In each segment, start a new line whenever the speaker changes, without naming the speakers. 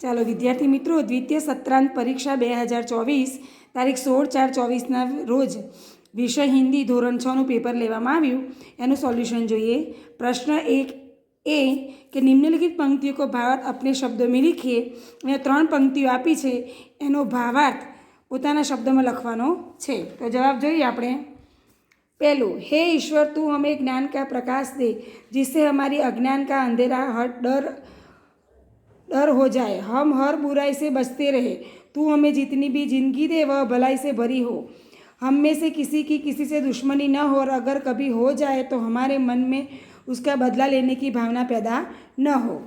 ચાલો વિદ્યાર્થી મિત્રો દ્વિતીય સત્રાંત પરીક્ષા બે હજાર ચોવીસ તારીખ સોળ ચાર ચોવીસના રોજ વિષય હિન્દી ધોરણ છનું પેપર લેવામાં આવ્યું એનું સોલ્યુશન જોઈએ પ્રશ્ન એક એ કે નિમ્નલિખિત પંક્તિઓ કો ભાવાર્થ अपने શબ્દો में लिखिए અને ત્રણ પંક્તિઓ આપી છે એનો ભાવાર્થ પોતાના શબ્દોમાં લખવાનો છે તો જવાબ જોઈએ આપણે पहलू हे ईश्वर तू हमें ज्ञान का प्रकाश दे जिससे हमारी अज्ञान का अंधेरा हट डर डर हो जाए। हम हर बुराई से बचते रहे। तू हमें जितनी भी ज़िंदगी दे, वह भलाई से भरी हो। हम में से किसी की किसी से दुश्मनी न हो और अगर कभी हो जाए तो हमारे मन में उसका बदला लेने की भावना पैदा न हो।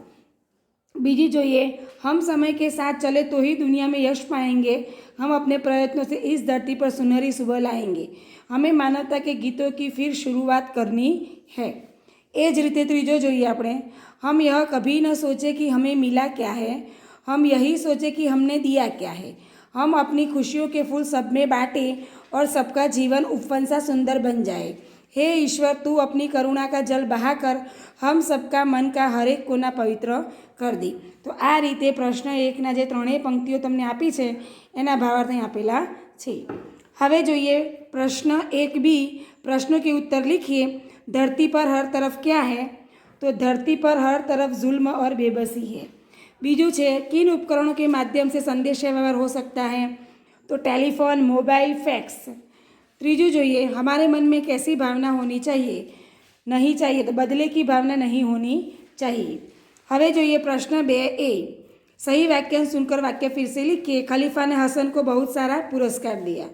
बीजी जो ये, हम समय के साथ चले तो ही दुनिया में यश पाएँगे। हम अपने प्रयत्नों से इस धरती पर सुनहरी सुबह लाएँगे। हमें मानवता के गीतों की फिर शुरुआत करनी है। એ જ રીતે ત્રીજો જોઈએ આપણે. હમ ય કભી ન સોચે કે હમે મિલા ક્યા હૈ? હમ યહી સોચે કે હમને દિયા ક્યા હૈ? હમ આપની ખુશીઓ કે ફૂલ સબ મેં બાંટે और सबका जीवन उपवन सा सुंदर बन जाए हे ईश्वर तू अपनी करुणा का जल बहाकर हम सबका મન કા હરેક કોના પવિત્ર કર દે. તો આ રીતે પ્રશ્ન એકના જે ત્રણેય પંક્તિઓ તમને આપી છે, એના ભાવાર્થ અહીં આપેલા છે. હવે જોઈએ પ્રશ્ન એક બી. પ્રશ્નો કે ઉત્તર લખીએ. धरती पर हर तरफ क्या है तो धरती पर हर तरफ जुल्म और बेबसी है बीजू છે किन उपकरणों के माध्यम से संदेश व्यवहार हो सकता है तो टेलीफोन मोबाइल फैक्स त्रीजू જોઈએ हमारे मन में कैसी भावना होनी चाहिए नहीं चाहिए तो बदले की भावना नहीं होनी चाहिए હવે જોઈએ प्रश्न बे ए सही वाक्यांश सुनकर वाक्य फिर से लिखिए खलीफा ने हसन को बहुत सारा पुरस्कार दिया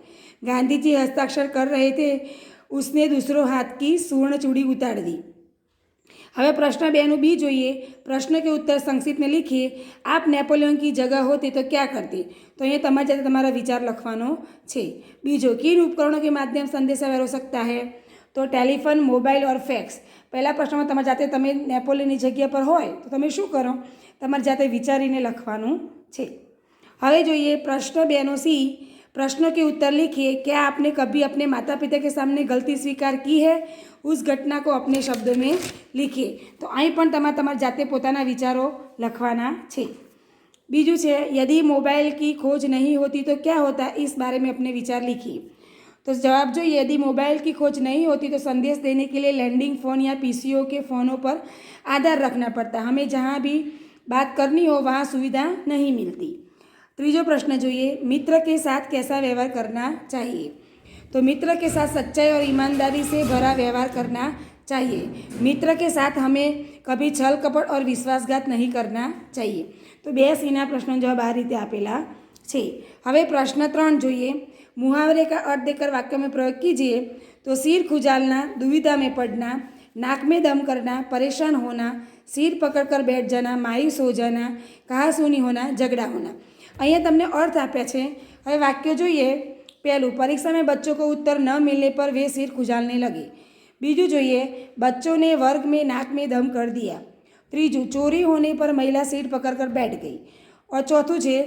गांधी जी हस्ताक्षर कर रहे थे ઉસને દૂસરો હાથ કી સુવર્ણ ચૂડી ઉતાર દી હવે પ્રશ્ન બેનું બી જોઈએ. પ્રશ્ન કે ઉત્તર સંક્ષિપ્તને મેં લીખીએ, આપ નેપોલિયન કી જગહ હોતે તો ક્યાં કરતી? તો અહીંયા તમારી જાતે તમારા વિચાર લખવાનો છે. બીજો, કિન ઉપકરણો કે માધ્યમ સંદેશા વેરો શકતા હે? તો ટેલિફોન, મોબાઈલ ઓર ફેક્સ. પહેલા પ્રશ્નમાં તમારી જાતે તમે નેપોલિયનની જગ્યા પર હોય તો તમે શું કરો? તમારી જાતે વિચારીને લખવાનું છે. હવે જોઈએ પ્રશ્ન બેનો સી प्रश्नों के उत्तर लिखिए क्या आपने कभी अपने माता पिता के सामने गलती स्वीकार की है उस घटना को अपने शब्दों में लिखिए તો અહીં પણ તમારે તમારી જાતે પોતાના વિચારો લખવાના છે બીજું છે यदि मोबाइल की खोज नहीं होती तो क्या होता इस बारे में अपने विचार लिखिए तो जवाब जो यदि मोबाइल की खोज नहीं होती तो संदेश देने के लिए लैंडिंग फ़ोन या पीसीओ के फ़ोनों पर आधार रखना पड़ता हमें जहाँ भी बात करनी हो वहाँ सुविधा नहीं मिलती ત્રીજો પ્રશ્ન જોઈએ મિત્ર के साथ कैसा व्यवहार करना चाहिए तो मित्र के साथ सच्चाई और ईमानदारी से भरा व्यवहार करना चाहिए मित्र के साथ हमें कभी छल कपट और विश्वासघात नहीं करना चाहिए તો બે સીના પ્રશ્નો જવાબ આ રીતે આપેલા છે હવે પ્રશ્ન ત્રણ જોઈએ मुहावरे का अर्थ देकर वाक्य में प्रयोग कीजिए तो सिर खुजालना दुविधा में पड़ना नाक में दम करना परेशान होना सिर पकड़कर बैठ जाना मायूस हो जाना कहा सुनी होना झगड़ा होना અહીંયા તમને અર્થ આપ્યા છે હવે વાક્ય જોઈએ પહેલું परीक्षा में बच्चों को उत्तर न मिलने पर वे सिर खुजालने लगे बीजू જોઈએ बच्चों ने वर्ग में नाक में दम कर दिया ત્રીજું चोरी होने पर महिला सीट पकड़ कर बैठ गई और चौथું છે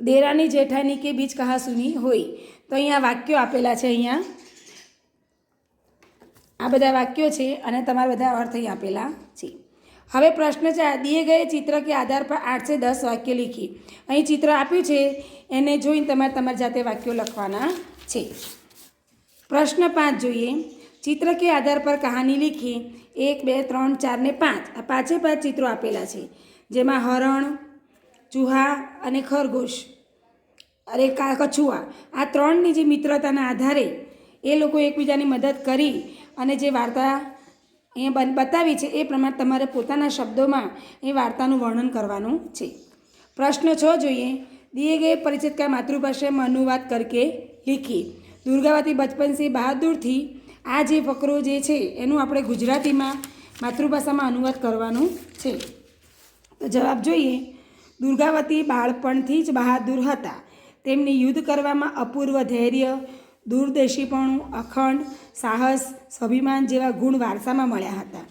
દેરાની જેઠાની કે બીચ કહા સુની હોય તો અહીંયા વાક્યો આપેલા છે અહીંયા આ બધા વાક્યો છે અને તમારા બધા અર્થ આપેલા છે. હવે પ્રશ્ન છે દીએ ગયે ચિત્ર કે આધાર પર આઠ से દસ વાક્ય લીખી. અહીં ચિત્ર આપ્યું છે, એને જોઈને તમારે તમારી જાતે વાક્યો લખવાના છે. પ્રશ્ન પાંચ જોઈએ. ચિત્ર કે આધાર પર કહાની લીખી. એક, બે, ત્રણ, ચાર ને પાંચ. આ પાંચે પાંચ ચિત્રો આપેલા છે. જેમાં હરણ, ચૂહા અને ખરગોશ. અરે કછુઆ. આ ત્રણની જે મિત્રતાના આધારે એ લોકો એકબીજાની મદદ કરી અને જે વાર્તા અહીંયા બતાવી છે એ પ્રમાણે તમારે પોતાના શબ્દોમાં એ વાર્તાનું વર્ણન કરવાનું છે. પ્રશ્ન છ જોઈએ. દિએ ગયે પરિચિત કા માતૃભાષામાં અનુવાદ કરકે લીખી. દુર્ગાવતી બચપનસિંહ બહાદુરથી આ જે ફકરો જે છે એનું આપણે ગુજરાતીમાં માતૃભાષામાં અનુવાદ કરવાનું છે. તો જવાબ જોઈએ. દુર્ગાવતી બાળપણથી જ બહાદુર હતા. તેમને યુદ્ધ કરવામાં અપૂર્વ ધૈર્ય દૂરદર્શીપણું અખંડ, સાહસ, સ્વાભિમાન જેવા ગુણ વારસામાં મળ્યા હતા.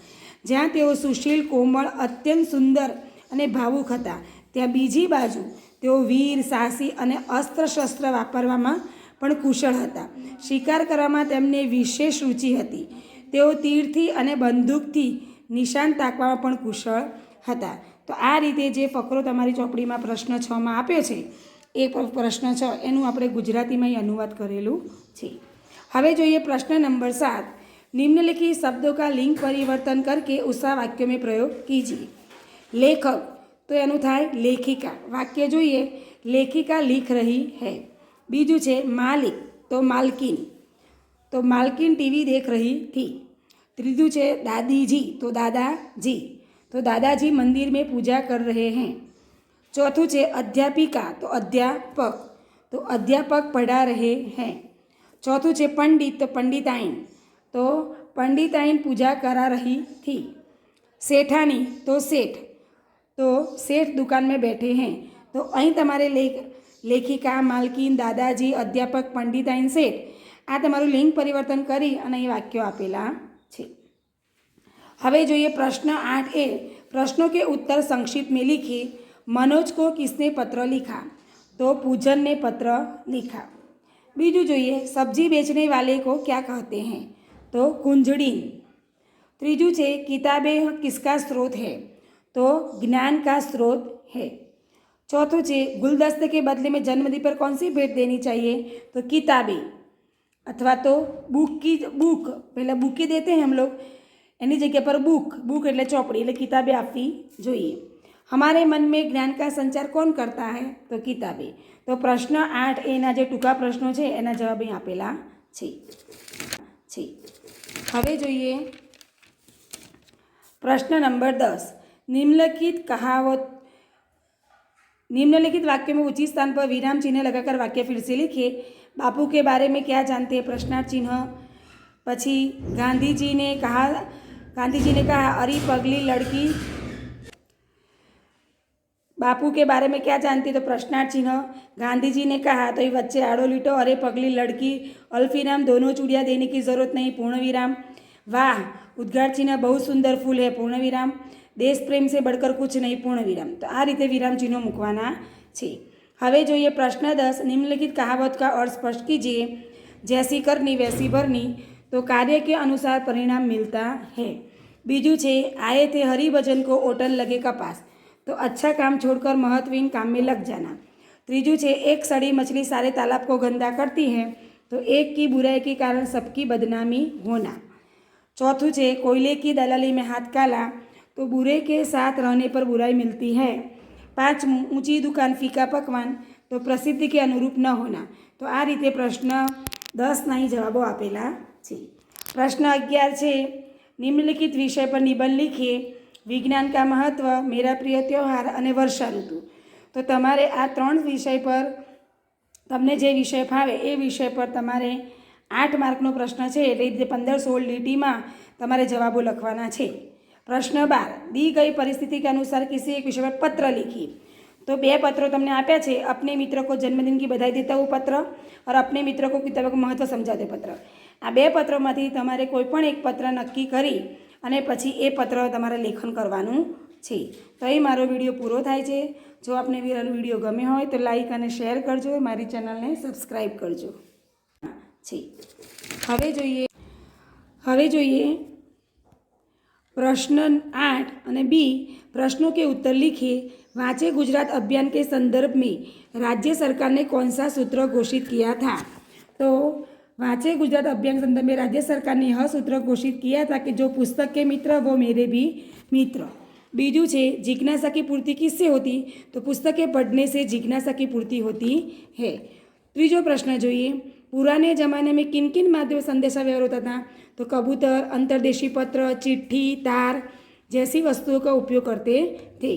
જ્યાં તેઓ સુશીલ, કોમળ, અત્યંત સુંદર અને ભાવુક હતા. ત્યાં બીજી બાજુ તેઓ વીર, સાહસી અને અસ્ત્ર શસ્ત્ર વાપરવામાં પણ કુશળ હતા. શિકાર કરવામાં તેમને વિશેષ રુચિ હતી. તેઓ તીરથી અને બંદૂકથી નિશાન તાકવામાં પણ કુશળ હતા. તો આ રીતે જે ફકરો તમારી ચોપડીમાં પ્રશ્ન છમાં આપ્યો છે ए प्रश्न छे गुजराती में अनुवाद करेलो है हमें जो है प्रश्न नंबर सात निम्नलिखित शब्दों का लिंग परिवर्तन करके उषा वाक्य में प्रयोग कीजिए लेखक तो यू थाय लेखिका वाक्य जो है लेखिका लिख रही है बीजू है मालिक तो मालकीन तो मालकिन टीवी देख रही थी तीजू है दादी जी तो दादा जी तो दादाजी मंदिर में पूजा कर रहे हैं ચોથું છે અધ્યાપિકા, તો અધ્યાપક તો અધ્યાપક પઢા રહે હૈ. ચોથું છે પંડિત, તો પંડિતાઈન તો પંડિતાઈન પૂજા કરા રહી થી. શેઠાની, તો શેઠ તો શેઠ દુકાન મેં બેઠે હૈ. તો અહીં તમારે લેખ, લેખિકા, માલકીન, દાદાજી, અધ્યાપક, પંડિતાઈન, શેઠ, આ તમારું લિંગ પરિવર્તન કરી અને એ વાક્યો આપેલા છે. હવે જોઈએ પ્રશ્ન આઠ એ. પ્રશ્નો કે ઉત્તર સંક્ષિપ્તમાં લીખી लिखिए मनोज को किसने पत्र लिखा तो पूजन ने पत्र लिखा बीजू જોઈએ सब्जी बेचने वाले को क्या कहते हैं तो कुंजड़ीन ત્રીજું છે किताबें किसका स्रोत है तो ज्ञान का स्रोत है चौथों છે गुलदस्ते के बदले में जन्मदिन पर कौन सी भेंट देनी चाहिए तो किताबें अथवा तो बुक की बुक पहले बुकी देते हैं हम लोग એની જગ્યા પર બુક બુક એટલે ચોપડી એટલે કિતાબે આપવી જોઈએ हमारे मन में જ્ઞાન કા સંચાર કોણ કરતા હે તો ગીતાબે તો પ્રશ્ન આઠ એના જે ટૂંકા પ્રશ્નો છે એના જવાબ અહીં આપેલા છે છે હવે જોઈએ પ્રશ્ન નંબર દસ નિમ્નલિખિત કહાવત निम्नलिखित वाक्य में ऊंची स्थान पर विराम चिन्ह लगाकर वाक्य फिर से लिखिए बापू के बारे में क्या जानते हैं प्रश्नार्थ चिन्ह पची गांधी जी ने कहा गांधी जी ने कहा अरे पगली लड़की बापू के बारे में क्या जानती है तो प्रश्नार्थ चिन्ह गांधी जी ने कहा तो ये बच्चे आड़ो लिटो अरे पगली लड़की अल्फीराम दोनों चूड़िया देने की ज़रूरत नहीं पूर्ण विराम वाह उद्गार चिन्ह बहुत सुंदर फूल है पूर्ण विराम દેશ પ્રેમ સે બળકર કુછ નહીં પૂર્ણ વિરામ તો આ રીતે વિરામ ચિહ્નો મૂકવાના છે હવે જોઈએ પ્રશ્ન દસ નિમ્નલિખિત कहावत का अर्थ स्पष्ट कीजिए जैसी करनी वैसी भरनी तो कार्य के अनुसार परिणाम मिलता है बीजू छे आए थे हरि भजन को ओटल लगे कपास तो अच्छा काम छोड़कर महत्वहीन काम में लग जाना त्रीजू छे एक सड़ी मछली सारे तालाब को गंदा करती है तो एक की बुराई के कारण सबकी बदनामी होना चौथू छे कोयले की दलाली में हाथ काला तो बुरे के साथ रहने पर बुराई मिलती है પાંચ ઊંચી દુકાન ફીકા પકવાન તો પ્રસિદ્ધિ કે અનુરૂપ ન હોના તો આ રીતે પ્રશ્ન દસના અહીં જવાબો આપેલા છે પ્રશ્ન અગિયાર છે નિમ્નલિખિત વિષય પર નિબંધ લીખીએ વિજ્ઞાન કા મહત્વ મેરા પ્રિય ત્યોહાર અને વર્ષા ઋતુ તો તમારે આ ત્રણ વિષય પર તમને જે વિષય ફાવે એ વિષય પર તમારે આઠ માર્કનો પ્રશ્ન છે એટલે રીતે પંદર સોળ લીટીમાં તમારે જવાબો લખવાના છે प्रश्न बार दी गई परिस्थिति के अनुसार किसी एक विषय पर पत्र लिखिए तो બે પત્રો તમને આપ્યા છે अपने मित्र को जन्मदिन की बधाई देता हुआ पत्र और अपने मित्र को किताब को महत्व समझाते પત્ર આ બે પત્રોમાંથી તમારે કોઈ પણ એક પત્ર નક્કી કરી અને પછી એ પત્ર તમારે લેખન કરવાનું છે તો એ મારો વિડીયો પૂરો થાય છે જો આપને મારો વિડીયો ગમે હોય તો લાઈક અને શેર કરજો મારી ચેનલને સબસ્ક્રાઈબ કરજો છે હવે જોઈએ હવે જોઈએ प्रश्न आठ અને बी प्रश्नों के उत्तर लिखिए वांचे गुजरात अभियान के संदर्भ में राज्य सरकार ने कौन सा सूत्र घोषित किया था तो वांचे गुजरात अभियान के संदर्भ में राज्य सरकार ने यह सूत्र घोषित किया था कि जो पुस्तक के मित्र वो मेरे भी मित्र बीजू छे जिज्ञासा की पूर्ति किससे होती तो पुस्तकें पढ़ने से जिज्ञासा की पूर्ति होती है ત્રીજો પ્રશ્ન જોઈએ પુરાને જમાને में किन किन माध्यम संदेशा व्यवहार होता था तो कबूतर अंतर्देशी पत्र चिट्ठी तार जैसी वस्तुओं का उपयोग करते थे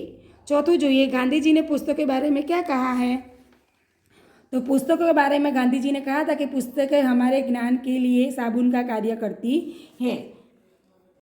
चौथों જોઈએ गांधी जी ने पुस्तक के बारे में क्या कहा है तो पुस्तकों के बारे में गांधी जी ने कहा था कि पुस्तकें हमारे ज्ञान के लिए साबुन का कार्य करती है